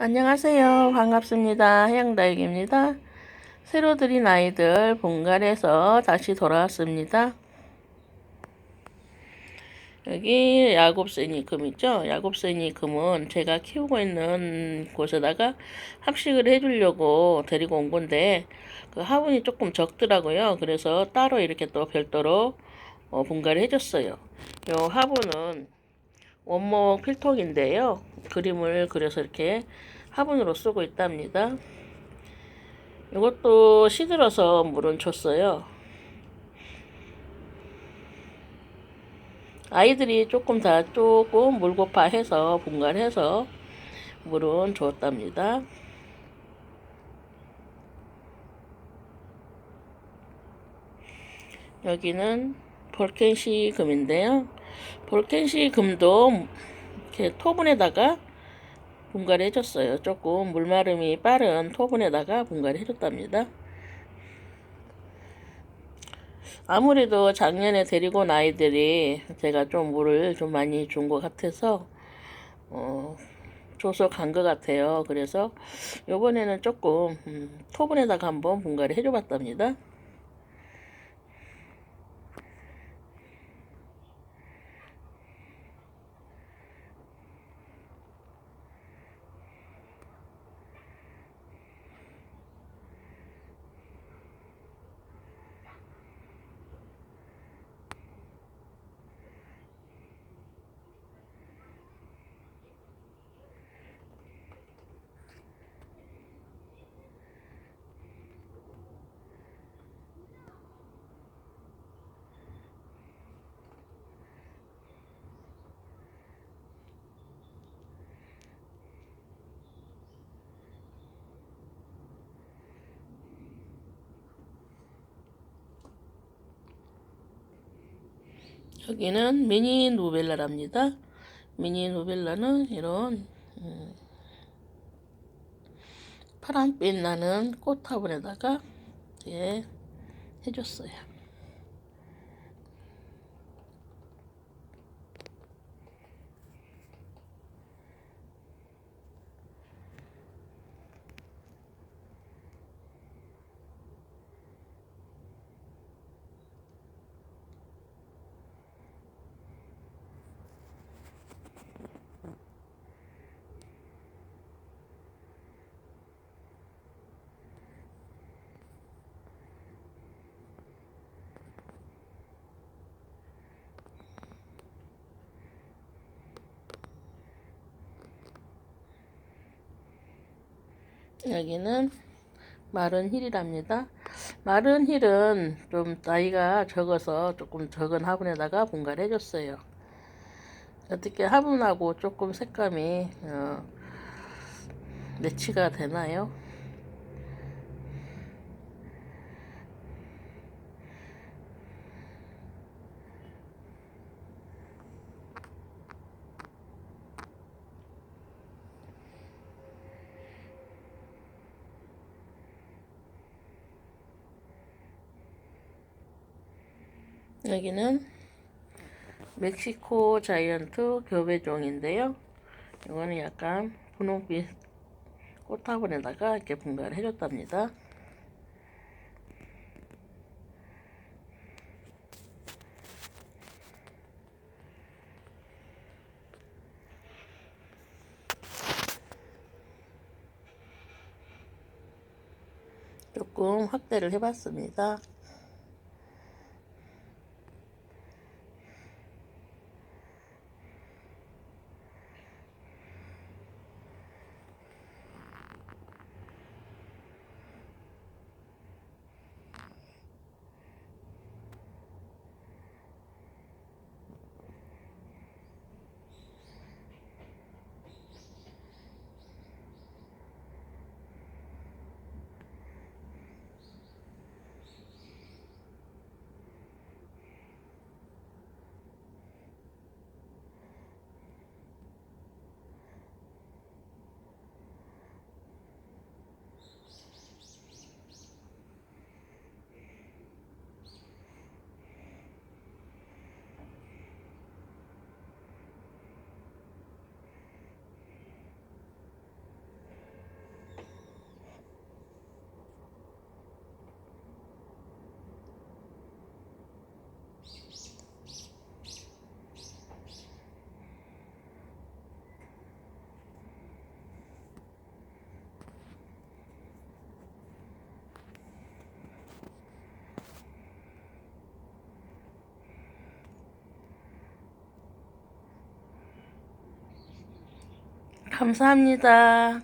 안녕하세요. 반갑습니다. 해양다육입니다. 새로 들인 아이들 본갈에서 다시 돌아왔습니다. 여기 야곱새니 금 있죠? 야곱새니 금은 제가 키우고 있는 곳에다가 합식을 해주려고 데리고 온 건데 그 화분이 조금 적더라고요. 그래서 따로 이렇게 또 별도로 어, 분갈이 해줬어요. 요 화분은 원목 필통인데요. 그림을 그려서 이렇게 화분으로 쓰고 있답니다. 이것도 시들어서 물은 줬어요. 아이들이 조금 다 조금 물고파 해서 분갈해서 물은 줬답니다. 여기는 볼켄시 금인데요. 볼켄시 금도 이렇게 토분에다가 분갈이 해줬어요. 조금 물마름이 빠른 토분에다가 분갈이 해줬답니다. 아무래도 작년에 데리고 온 아이들이 제가 좀 물을 좀 많이 준 것 같아서 어, 줘서 간 것 같아요. 그래서 요번에는 조금 음, 토분에다가 한번 분갈이 해줘봤답니다. 여기는 미니 누벨라랍니다. 미니 누벨라는 이런 음, 파란빛 나는 꽃 화분에다가 예, 해줬어요. 여기는 마른 힐이랍니다. 마른 힐은 좀 나이가 적어서 조금 적은 화분에다가 분갈이 해줬어요. 어떻게 화분하고 조금 색감이 어, 매치가 되나요? 여기는 멕시코 자이언트 교배종인데요. 이거는 약간 분홍빛 꽃화분에다가 이렇게 분갈이 해줬답니다. 조금 확대를 해봤습니다. 감사합니다.